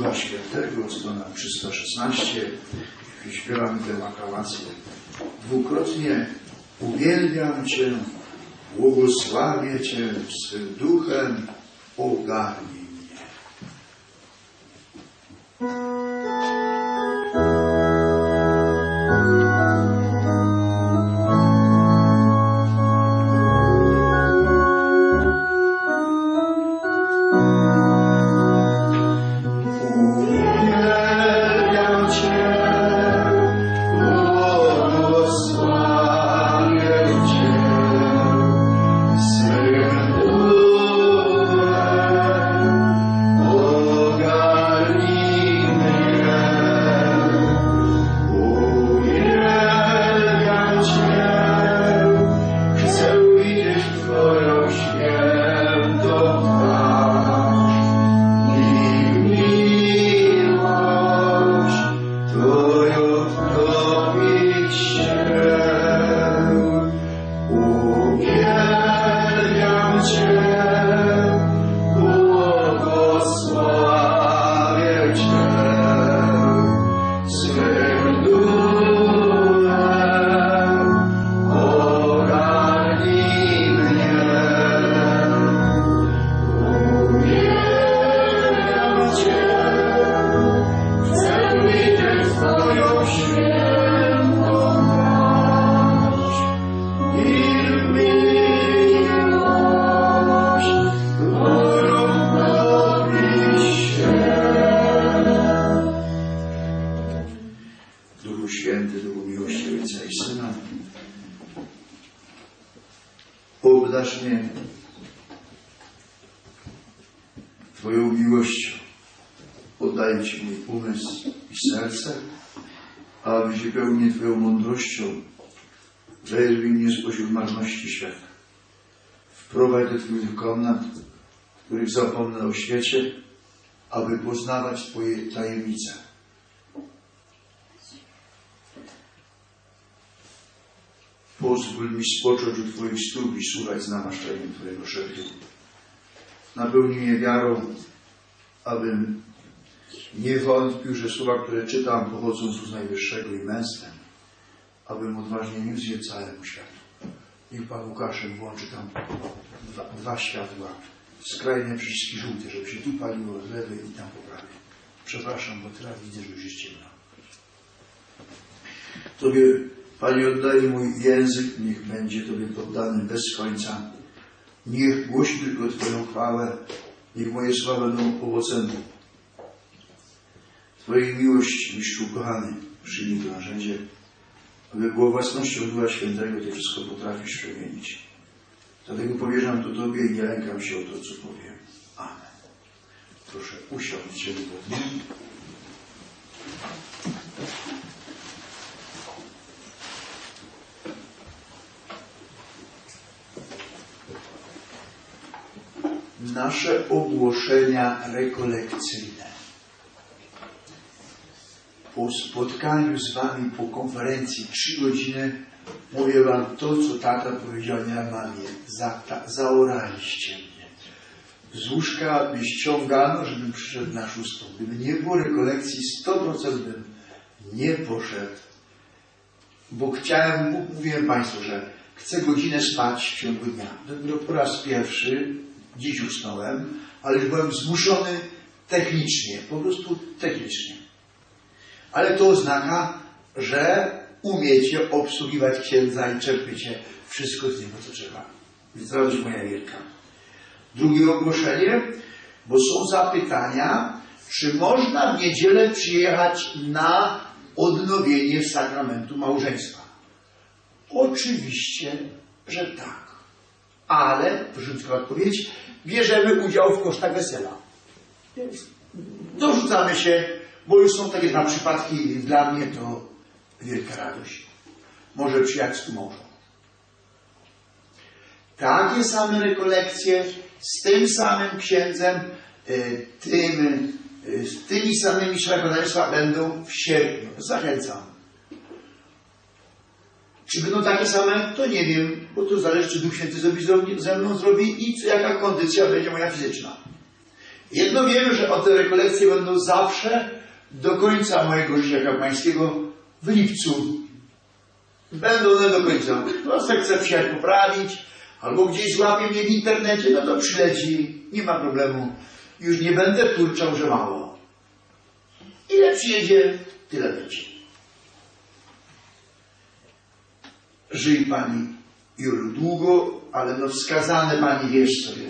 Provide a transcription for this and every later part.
Ducha Świętego, strona 316. Śpiewamy tę aklamację. Dwukrotnie uwielbiam Cię, błogosławię Cię swym duchem, ogarnij mnie. Marności świata. Wprowadź do Twoich komnat, których zapomnę o świecie, aby poznawać Twoje tajemnice. Pozwól mi spocząć u Twoich stóp i słuchać z namaszczeniem Twojego szeptu. Napełnij mnie wiarą, abym nie wątpił, że słowa, które czytam, pochodzą z Najwyższego i męstwem, abym odważnie niósł je całemu światu. Niech Pan Łukaszem włączy tam dwa, dwa światła, skrajne przyciski żółte, żeby się tu paliło z lewej i tam po prawej. Przepraszam, bo teraz widzę, że już jest ciemno. Tobie, Panie, oddaję mój język, niech będzie Tobie poddany bez końca. Niech głosi tylko Twoją chwałę, niech moje słowa będą owocem Twojej miłości, mistrzu kochany. Przyjmij to narzędzie, aby było własnością Ducha Świętego, Ty wszystko potrafisz przemienić. Dlatego powierzam to Tobie i nie lękam się o to, co powiem. Amen. Proszę usiąść wygodnie. Nasze ogłoszenia rekolekcyjne. Po spotkaniu z Wami po konferencji trzy godziny mówię Wam to, co tata powiedział na mamie. Za, ta, zaoraliście mnie. Z łóżka by ściągano, żebym przyszedł na szóstą. Gdyby nie było rekolekcji, 100% bym nie poszedł. Bo chciałem, mówiłem Państwu, że chcę godzinę spać w ciągu dnia. Dopiero po raz pierwszy, dziś usnąłem, ale byłem zmuszony technicznie, po prostu technicznie. Ale to oznacza, że umiecie obsługiwać księdza i czerpiecie wszystko z niego, co trzeba. Więc jest moja wielka. Drugie ogłoszenie, bo są zapytania, czy można w niedzielę przyjechać na odnowienie sakramentu małżeństwa. Oczywiście, że tak. Ale, mi odpowiedzieć, bierzemy udział w kosztach wesela. Więc dorzucamy się, bo już są takie dwa przypadki i dla mnie to wielka radość. Może przyjechać z mążą. Takie same rekolekcje z tym samym księdzem, y, tym, y, z tymi samymi szlachrodawstwa będą w sierpniu. Zachęcam. Czy będą takie same? To nie wiem, bo to zależy, czy Duch Święty zrobi, ze mną zrobi i jaka kondycja będzie moja fizyczna. Jedno wiemy, że o te rekolekcje będą zawsze do końca mojego życia kapłańskiego w lipcu. Będą one do końca. No, se chce przyjechać poprawić, albo gdzieś złapie mnie w internecie, no to przyleci. Nie ma problemu. Już nie będę turczał, że mało. Ile przyjedzie, tyle będzie. Żyj Pani Julu długo, ale no wskazane Pani wiesz sobie.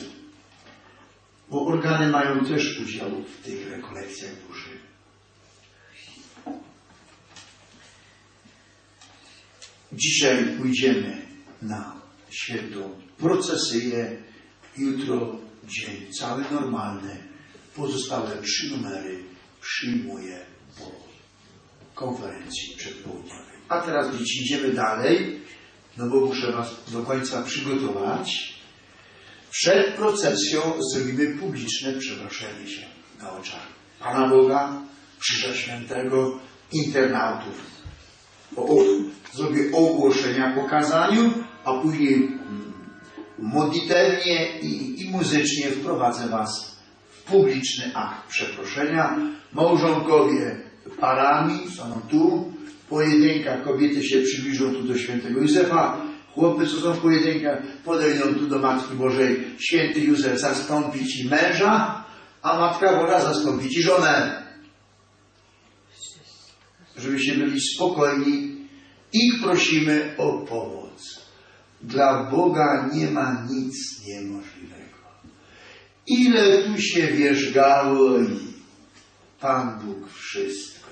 Bo organy mają też udział w tych rekolekcjach duszy. Dzisiaj pójdziemy na świętą procesyję. Jutro dzień cały normalny. Pozostałe trzy numery przyjmuję po konferencji przedpołudniowej. A teraz dzieci idziemy dalej, no bo muszę Was do końca przygotować. Przed procesją zrobimy publiczne przeproszenie się na oczach Pana Boga, Krzyża Świętego, internautów. Zrobię ogłoszenia po kazaniu, a później modlitewnie i, i muzycznie wprowadzę Was w publiczny akt przeproszenia. Małżonkowie parami są tu, pojedynka kobiety się przybliżą tu do świętego Józefa, chłopy, co są w pojedynkach, podejdą tu do Matki Bożej, święty Józef zastąpi Ci męża, a Matka Boża zastąpi Ci żonę. Żebyście byli spokojni, ich prosimy o pomoc. Dla Boga nie ma nic niemożliwego. Ile tu się wierzgało i Pan Bóg wszystko.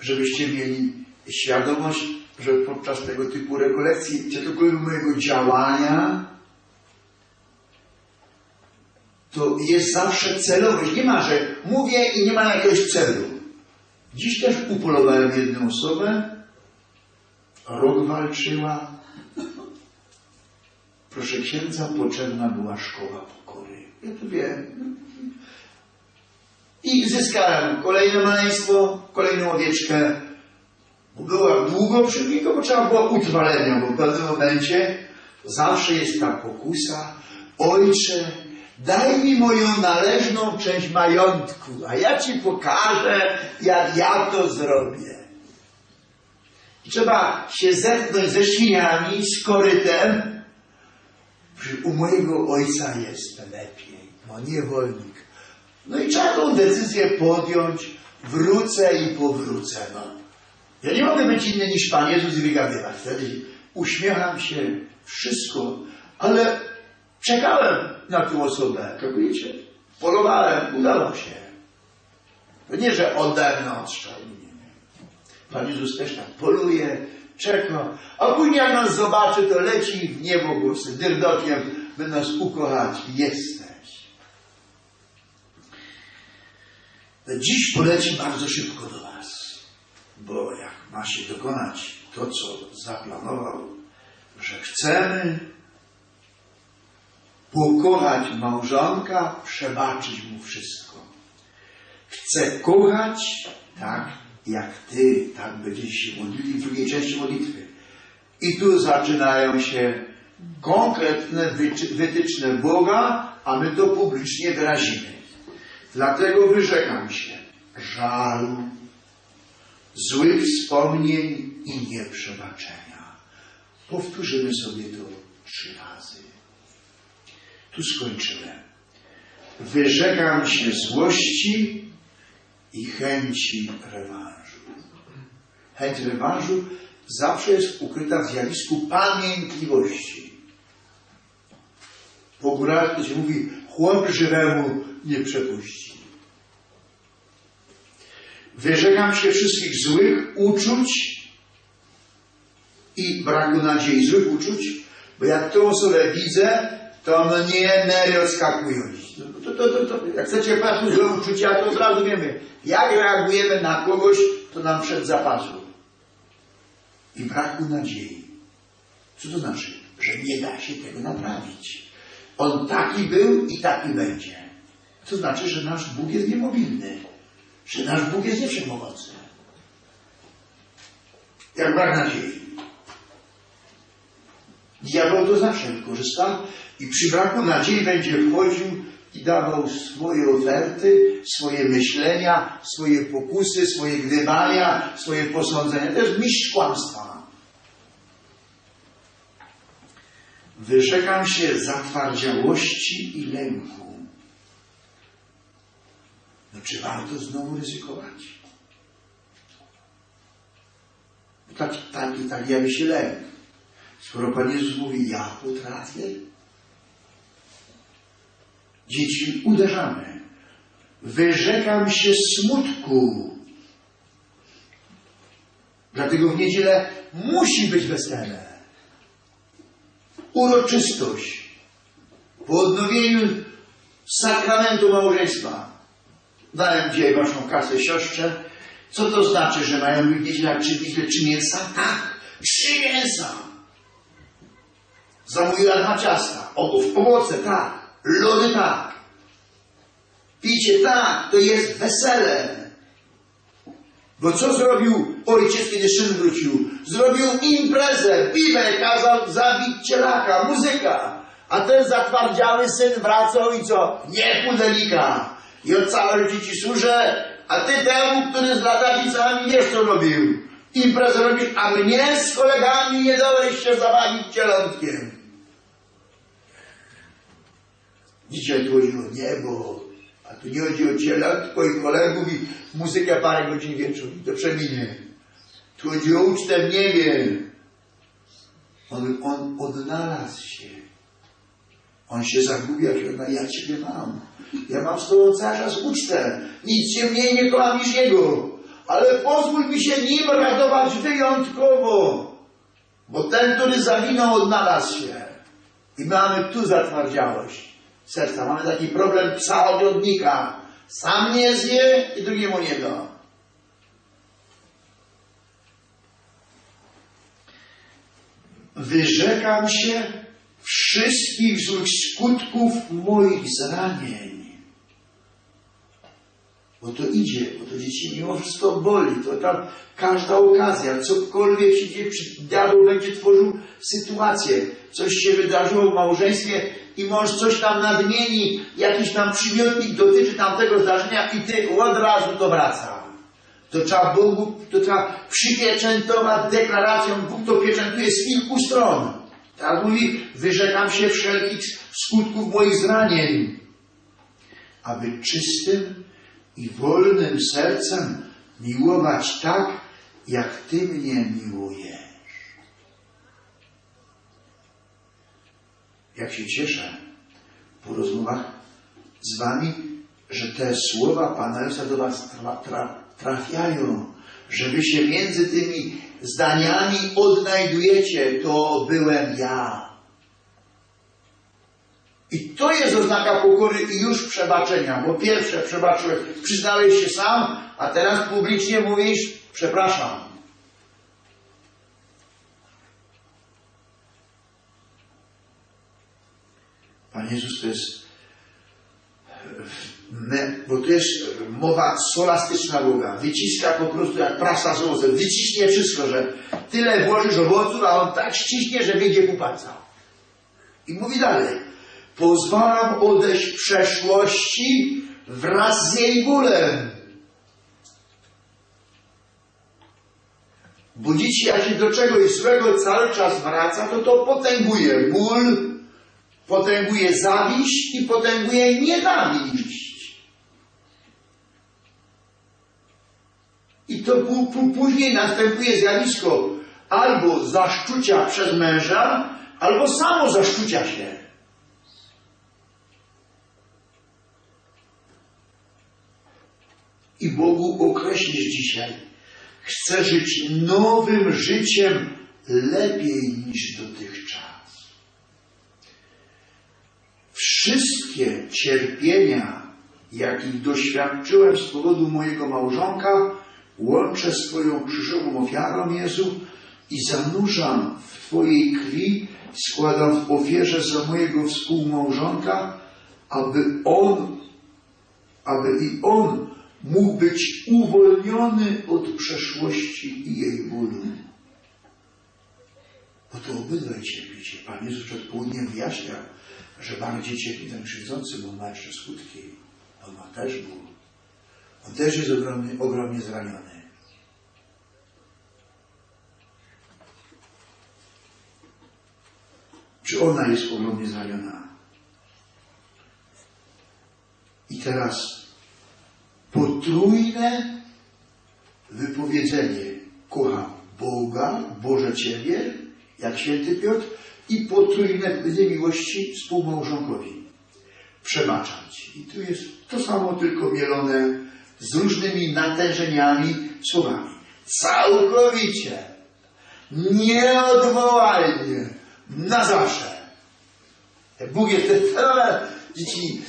Żebyście mieli świadomość, że podczas tego typu rekolekcji, gdziekolwiek mojego działania, to jest zawsze celowość. Nie ma, że mówię i nie ma jakiegoś celu. Dziś też upolowałem jedną osobę, rok walczyła. Proszę księdza, potrzebna była szkoła pokory. Ja to wiem. I zyskałem kolejne maleństwo, kolejną owieczkę. Była długo przy mnie, bo trzeba było utrwalenia, bo w pewnym momencie zawsze jest ta pokusa. Ojcze, daj mi moją należną część majątku, a ja ci pokażę, jak ja to zrobię. Trzeba się zetknąć ze świniami, z korytem. U mojego ojca jest lepiej, no niewolnik. No i trzeba tą decyzję podjąć, wrócę i powrócę. No. Ja nie mogę być inny niż Pan Jezus i wygadywać. Wtedy uśmiecham się, wszystko, ale czekałem na tą osobę, kapujecie? Polowałem, udało się. To nie, że ode mną odstrzał. Nie, nie. Pan Jezus też tak poluje, czeka, a później jak nas zobaczy, to leci w niebo głosy, dyrdokiem, by nas ukochać. Jesteś. Dziś poleci bardzo szybko do Was, bo jak ma się dokonać to, co zaplanował, że chcemy pokochać małżonka, przebaczyć mu wszystko. Chcę kochać tak, jak Ty, tak będziecie się modlili w drugiej części modlitwy. I tu zaczynają się konkretne wytyczne Boga, a my to publicznie wyrazimy. Dlatego wyrzekam się żalu, złych wspomnień i nieprzebaczenia. Powtórzymy sobie to trzy razy. Tu skończymy. Wyrzekam się złości i chęci rewanżu. Chęć rewanżu zawsze jest ukryta w zjawisku pamiętliwości. Po górach się mówi, chłop żywemu nie przepuści. Wyrzekam się wszystkich złych uczuć i braku nadziei, złych uczuć, bo jak tą osobę widzę, to mnie nery odskakują. To, to, to, to, jak chcecie patrzeć złe uczucia, to od razu wiemy, jak reagujemy na kogoś, to nam przed zapasu. I braku nadziei. Co to znaczy? Że nie da się tego naprawić. On taki był i taki będzie. To znaczy, że nasz Bóg jest niemobilny. Że nasz Bóg jest niewszechmogący. Jak brak nadziei. Diabeł to zawsze wykorzysta i przy braku nadziei będzie wchodził i dawał swoje oferty, swoje myślenia, swoje pokusy, swoje gdybania, swoje posądzenia. To jest mistrz kłamstwa. Wyrzekam się zatwardziałości i lęku. No czy warto znowu ryzykować? Taki, taki, tak jawi się lęk. Skoro Pan Jezus mówi, ja potrafię, dzieci uderzamy. Wyrzekam się smutku. Dlatego w niedzielę musi być wesele. Uroczystość. Po odnowieniu sakramentu małżeństwa. Dałem dzisiaj waszą kasę siostrze. Co to znaczy, że mają być niedziela czy widzę trzy mięsa? Tak, trzy mięsa. Zamówiła dwa ciasta. Owo- Owoce, tak. Lody, tak. Picie, tak. To jest wesele. Bo co zrobił ojciec, kiedy syn wrócił? Zrobił imprezę, piwę, kazał zabić cielaka, muzyka. A ten zatwardziały syn wracał i co? Nie pudelika. I od całe życie ci służę, a ty temu, który z latawicami wiesz co robił. Imprezę robisz, a mnie z kolegami nie dałeś się zabawić cielątkiem. Dzisiaj tu chodzi o niebo, a tu nie chodzi o ciela, tylko i kolegów i muzykę parę godzin wieczór i to przeminie. Tu chodzi o ucztę w niebie. On, on odnalazł się. On się zagubia, że ja Ciebie mam. Ja mam z Tobą cały czas ucztę. Nic się mniej nie kocham niż Jego. Ale pozwól mi się nim radować wyjątkowo. Bo ten, który zawinął, odnalazł się. I mamy tu zatwardziałość serca. Mamy taki problem psa oglądnika. Sam nie zje i drugiemu nie da. Wyrzekam się wszystkich złych skutków moich zranień. Bo to idzie, bo to dzieci mimo wszystko boli, to tam każda okazja, cokolwiek się dzieje, diabeł będzie tworzył sytuację, coś się wydarzyło w małżeństwie i mąż coś tam nadmieni, jakiś tam przymiotnik dotyczy tamtego zdarzenia i ty od razu to wraca. To trzeba Bogu, to trzeba przypieczętować deklaracją, Bóg to pieczętuje z kilku stron. Tak mówi, wyrzekam się wszelkich skutków moich zranień, aby czystym i wolnym sercem miłować tak, jak Ty mnie miłujesz. Jak się cieszę po rozmowach z Wami, że te słowa Pana Jezusa do Was tra, tra, trafiają, że Wy się między tymi zdaniami odnajdujecie. To byłem ja. I to jest oznaka pokory i już przebaczenia, bo pierwsze przebaczyłeś, przyznałeś się sam, a teraz publicznie mówisz, przepraszam. Pan Jezus to jest, bo to jest mowa solastyczna Boga. Wyciska po prostu jak prasa z owocem. Wyciśnie wszystko, że tyle włożysz owoców, a on tak ściśnie, że wyjdzie ku palca. I mówi dalej. Pozwalam odejść przeszłości wraz z jej bólem. Bo dzieci, jak się do czegoś złego cały czas wraca, to to potęguje ból, potęguje zawiść i potęguje nienawiść. I to później następuje zjawisko albo zaszczucia przez męża, albo samo zaszczucia się. I Bogu określisz dzisiaj. Chcę żyć nowym życiem lepiej niż dotychczas. Wszystkie cierpienia, jakich doświadczyłem z powodu mojego małżonka, łączę z Twoją krzyżową ofiarą, Jezu, i zanurzam w Twojej krwi, składam w ofierze za mojego współmałżonka, aby on, aby i on mógł być uwolniony od przeszłości i jej bólu. Bo to obydwaj cierpicie. Pan Jezus przed południem wyjaśniał, że bardziej cierpi ten krzywdzący, bo ma jeszcze skutki. On ma też ból. On też jest ogromnie, ogromnie zraniony. Czy ona jest ogromnie zraniona? I teraz potrójne wypowiedzenie kocham Boga, Boże Ciebie, jak święty Piotr, i potrójne wypowiedzenie miłości współmałżonkowi. Przebaczam Ci. I tu jest to samo, tylko mielone z różnymi natężeniami słowami. Całkowicie, nieodwołalnie, na zawsze. Bóg jest ten fenomen. Dzieci,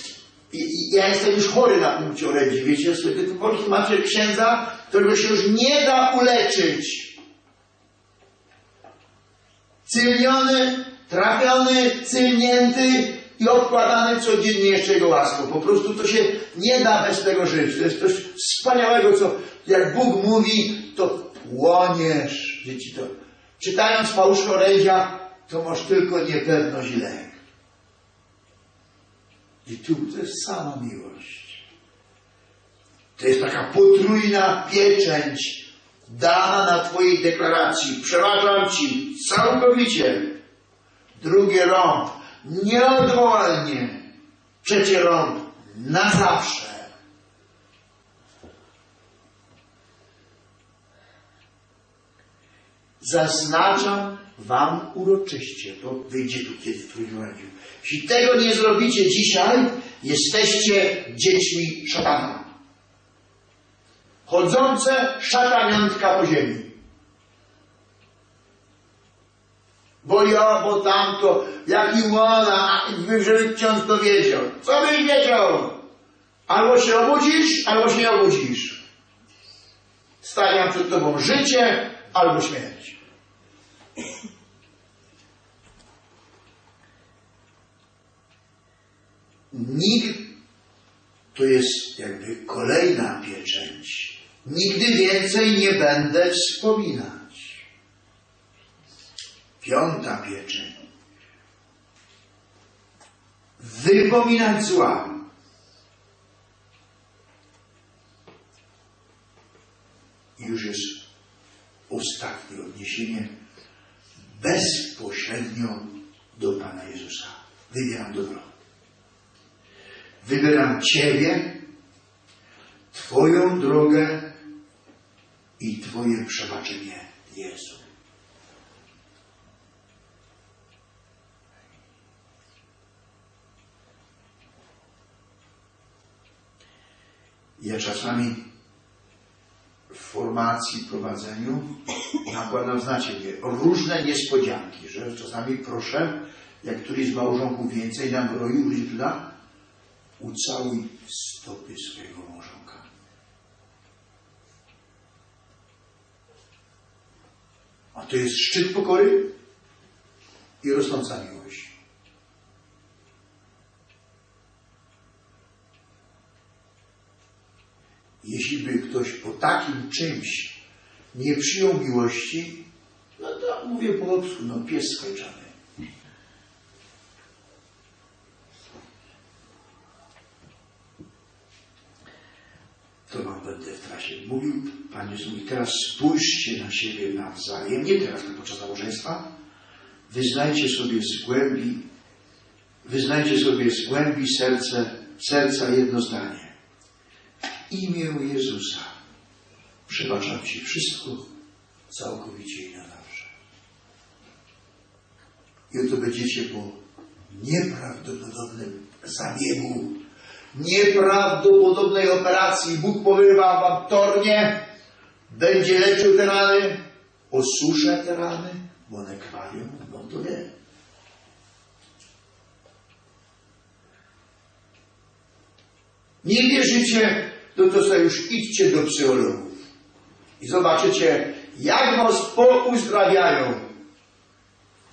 i- ja jestem już chory na punkcie orędzi, wiecie, sobie po prostu macie księdza, którego się już nie da uleczyć. Cylniony, trafiony, cylnięty i odkładany codziennie jeszcze jego łaską. Po prostu to się nie da bez tego żyć. To jest coś wspaniałego, co jak Bóg mówi, to płoniesz. Dzieci to. Czytając fałszne orędzia, to masz tylko niepewność i lęk. I tu to jest sama miłość. To jest taka potrójna pieczęć dana na Twojej deklaracji. Przeważam Ci całkowicie. Drugie rąk nieodwołalnie. Trzecie rąk na zawsze. Zaznaczam Wam uroczyście, to wyjdzie tu kiedy w trójmorędziu. Jeśli tego nie zrobicie dzisiaj, jesteście dziećmi szatana. Chodzące szataniątka po ziemi. Bo ja, bo tamto, jaki ona, a żeby ksiądz to wiedział. Co byś wiedział? Albo się obudzisz, albo się nie obudzisz. Stawiam przed tobą życie albo śmierć. Nikt to jest jakby kolejna pieczęć. Nigdy więcej nie będę wspominać. Piąta pieczęć. Wypominać zła. Już jest ostatnie odniesienie bezpośrednio do Pana Jezusa. Wybieram dobro. Wybieram Ciebie, Twoją drogę i Twoje przebaczenie, Jezu. Ja czasami w formacji, prowadzeniu nakładam, znacie mnie, różne niespodzianki, że czasami proszę, jak któryś z małżonków więcej nam roi, ludzi tu da, ucałuj stopy swojego małżonka. A to jest szczyt pokory i rosnąca miłość. Jeśli by ktoś po takim czymś nie przyjął miłości, no to mówię po ludzku, no pies skończony. To wam będę w trasie mówił. Panie Jezu, i teraz spójrzcie na siebie nawzajem, nie teraz, tylko podczas nabożeństwa. Wyznajcie sobie z głębi, wyznajcie sobie z głębi serce, serca jedno zdanie. W imię Jezusa przebaczam Ci wszystko całkowicie i na zawsze. I oto będziecie po nieprawdopodobnym zabiegu, nieprawdopodobnej operacji. Bóg porywa Wam tornie, będzie leczył te rany, osusza te rany, bo one krwawią, to wie. Nie wierzycie, no to sobie już idźcie do psychologów i zobaczycie, jak was pouzdrawiają.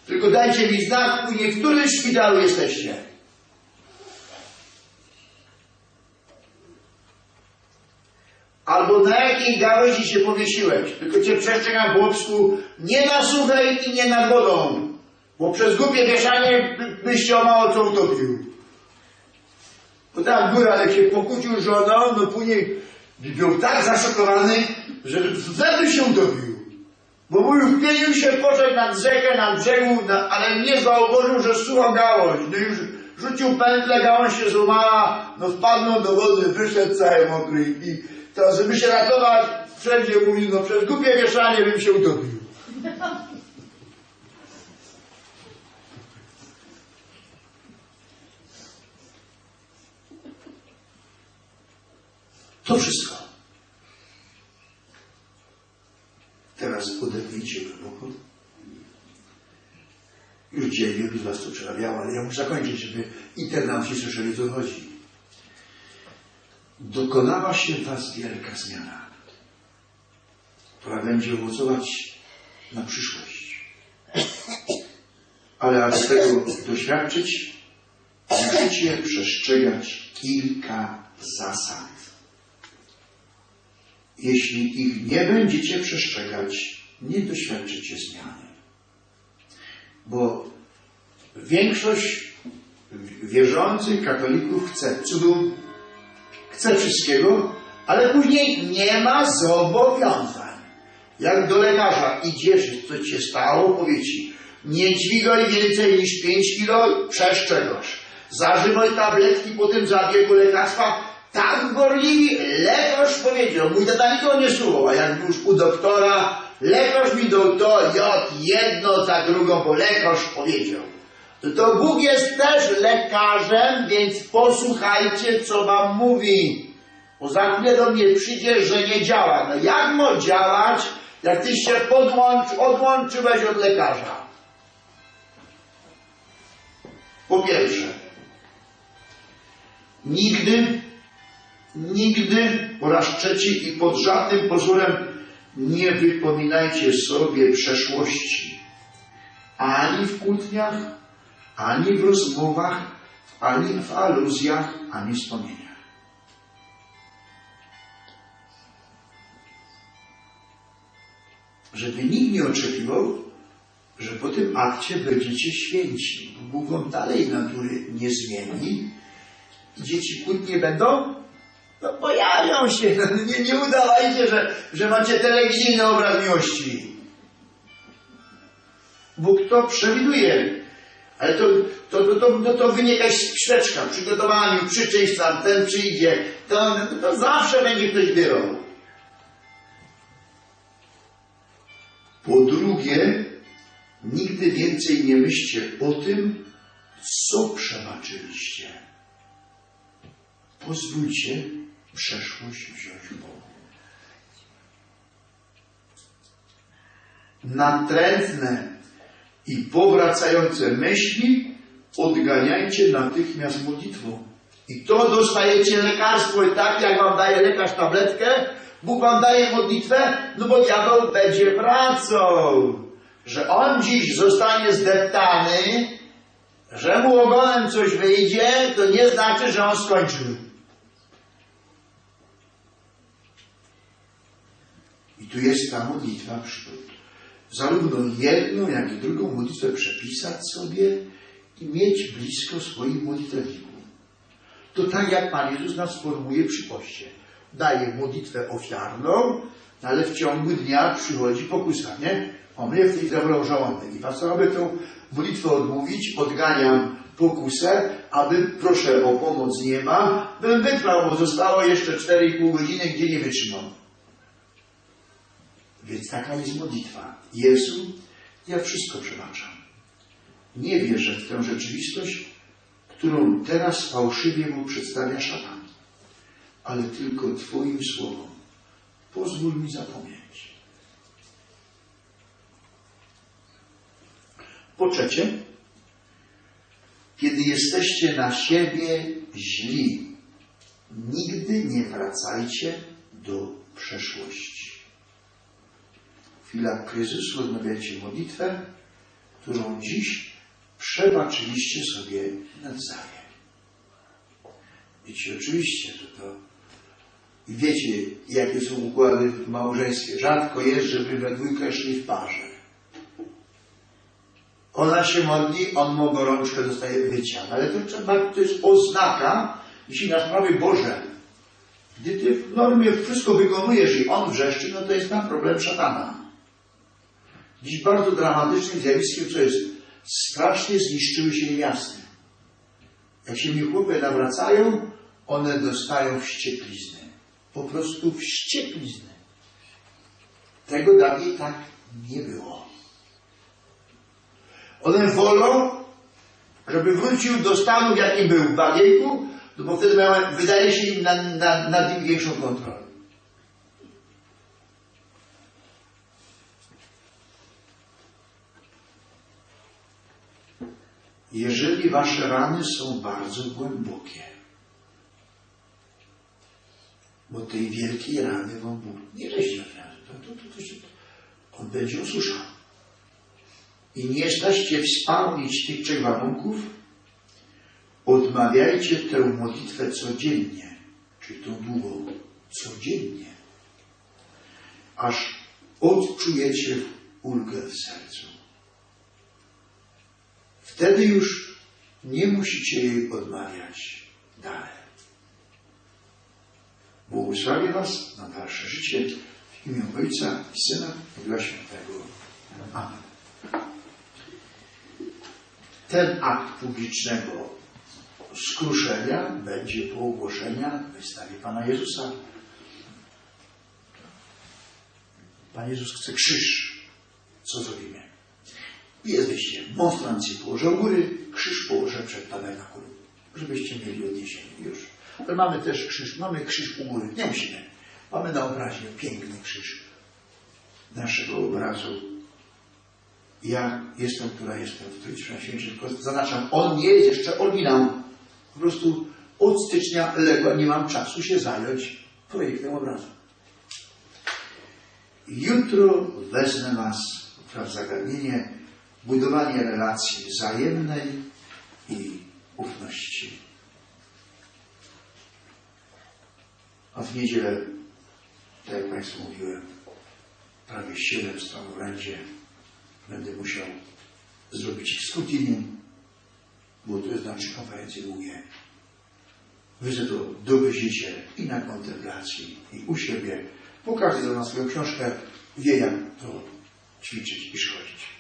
Tylko dajcie mi znak, u niektórym szpitalu jesteście. Na jakiej gałęzi się powiesiłeś. Tylko cię przestrzegam po łopsku, nie na suchej i nie nad wodą, bo przez głupie wieszanie by- byś się o mało co utopił. Bo tam góra, jak się pokłócił żoną, no później był tak zaszokowany, że wtedy się utopił. Bo mówił, wpienił się, poszedł nad rzekę, nad brzegu, na, ale nie zauważył, że sucha gałąź. No już rzucił pętlę, gałąź się złamała, no wpadnął do wody, wyszedł cały mokry i to, żeby się ratować, wszędzie mówił, no przez głupie wieszanie bym się utopił. To wszystko. Teraz odetnijcie głęboko. Już wielu z Was to przerabiało, ale ja muszę zakończyć, żeby internauci słyszeli, co chodzi. Dokonała się w Was wielka zmiana, która będzie owocować na przyszłość. Ale aby tego doświadczyć, musicie przestrzegać kilka zasad. Jeśli ich nie będziecie przestrzegać, nie doświadczycie zmiany. Bo większość wierzących katolików chce cudu, chce wszystkiego, ale później nie ma zobowiązań. Jak do lekarza idziesz, co ci się stało, powie ci, nie dźwigaj więcej niż 5 kilo, przestrzegasz. Zażywaj tabletki po tym zabiegu lekarstwa, tak gorliwi, lekarz powiedział, mój tata nikogo nie słuchał, a jak już u doktora, lekarz mi dał to, jod, jedno za drugą, bo lekarz powiedział. To, Bóg jest też lekarzem, więc posłuchajcie, co wam mówi. Bo za chwilę do mnie przyjdzie, że nie działa. No jak ma działać, jak ty się podłącz, odłączyłeś od lekarza? Po pierwsze, nigdy, nigdy po raz trzeci i pod żadnym pozorem nie wypominajcie sobie przeszłości. Ani w kłótniach, ani w rozmowach, ani w aluzjach, ani wspomnieniach. Żeby nikt nie oczekiwał, że po tym akcie będziecie święci. Bóg wam dalej natury nie zmieni. Dzieci kłótnie będą? No pojawią się. Nie, nie udawajcie, że, że macie telewizyjny obraz miłości. Bóg to przewiduje. Ale to, to, to, to, to, wynika z w przygotowaniu, przyczyść tam, ten przyjdzie, to, to, zawsze będzie ktoś wyrwał. Po drugie, nigdy więcej nie myślcie o tym, co przebaczyliście. Pozwólcie przeszłość wziąć Bogu. Natrętne i powracające myśli odganiajcie natychmiast modlitwą. I to dostajecie lekarstwo i tak jak wam daje lekarz tabletkę, Bóg wam daje modlitwę, no bo diabeł będzie wracał. Że on dziś zostanie zdeptany, że mu ogonem coś wyjdzie, to nie znaczy, że on skończył. I tu jest ta modlitwa przywód. Zarówno jedną, jak i drugą modlitwę przepisać sobie i mieć blisko swoich modlitewników. To tak jak Pan Jezus nas formuje przy poście. Daje modlitwę ofiarną, ale w ciągu dnia przychodzi pokusa, nie? O mnie w tej zabrał żołądek. I pastorowie tą modlitwę odmówić, odganiam pokusę, aby proszę o pomoc nie ma, bym wytrwał, bo zostało jeszcze 4,5 godziny, gdzie nie wytrzymam. Więc taka jest modlitwa. Jezu, ja wszystko przebaczam. Nie wierzę w tę rzeczywistość, którą teraz fałszywie mu przedstawia szatan, ale tylko Twoim słowom. Pozwól mi zapomnieć. Po trzecie, kiedy jesteście na siebie źli, nigdy nie wracajcie do przeszłości. W chwilach kryzysu odmawiajcie modlitwę, którą dziś przebaczyliście sobie nawzajem. Wiecie, oczywiście, to, to I wiecie, jakie są układy w małżeństwie. Rzadko jest, żeby we dwójkę szli w parze. Ona się modli, on mu gorączkę dostaje wyciąg. Ale to trzeba, to jest oznaka, jeśli na sprawy Boże. Gdy ty w normie wszystko wykonujesz i on wrzeszczy, no to jest tam problem szatana. Dziś bardzo dramatycznym zjawiskiem, co jest, strasznie zniszczyły się miasty. Jak się mi chłopy nawracają, one dostają wścieklizny. Po prostu wścieklizny. Tego dawniej tak nie było. One wolą, żeby wrócił do stanu, w jakim był w bagieńku, no bo wtedy miałem, wydaje się im na, na, nad nim większą kontrolę. Jeżeli wasze rany są bardzo głębokie, bo tej wielkiej rany wam Bóg nie od razu, to, to, to, to on będzie osuszał. I nie staście wspomnieć tych trzech warunków, odmawiajcie tę modlitwę codziennie, czyli tą długą, codziennie, aż odczujecie ulgę w sercu. Wtedy już nie musicie jej odmawiać dalej. Błogosławię Was na dalsze życie w imię Ojca i Syna i Ducha Świętego. Amen. Ten akt publicznego skruszenia będzie po ogłoszenia wystawie Pana Jezusa. Pan Jezus chce krzyż. Co zrobimy? Jest wyjście. Monstrancję położę u góry, krzyż położę przed tabernakulum, żebyście mieli odniesienie już. Ale mamy też krzyż, mamy krzyż u góry, nie musimy. Mamy na obrazie piękny krzyż naszego obrazu. Ja jestem, która jestem w Trójcy Najświętszej, tylko zaznaczam, on nie jest jeszcze oryginał. Po prostu od stycznia legła, nie mam czasu się zająć projektem obrazu. Jutro wezmę Was w zagadnienie budowanie relacji wzajemnej i ufności. A w niedzielę, tak jak Państwu mówiłem, prawie 7 stron w rzędzie będę musiał zrobić skutinium, bo to znaczy konferencje długie. Wy sobie to dowieziecie i na kontemplacji, i u siebie. Bo każdy za nas swoją książkę wie, jak to ćwiczyć i szkodzić.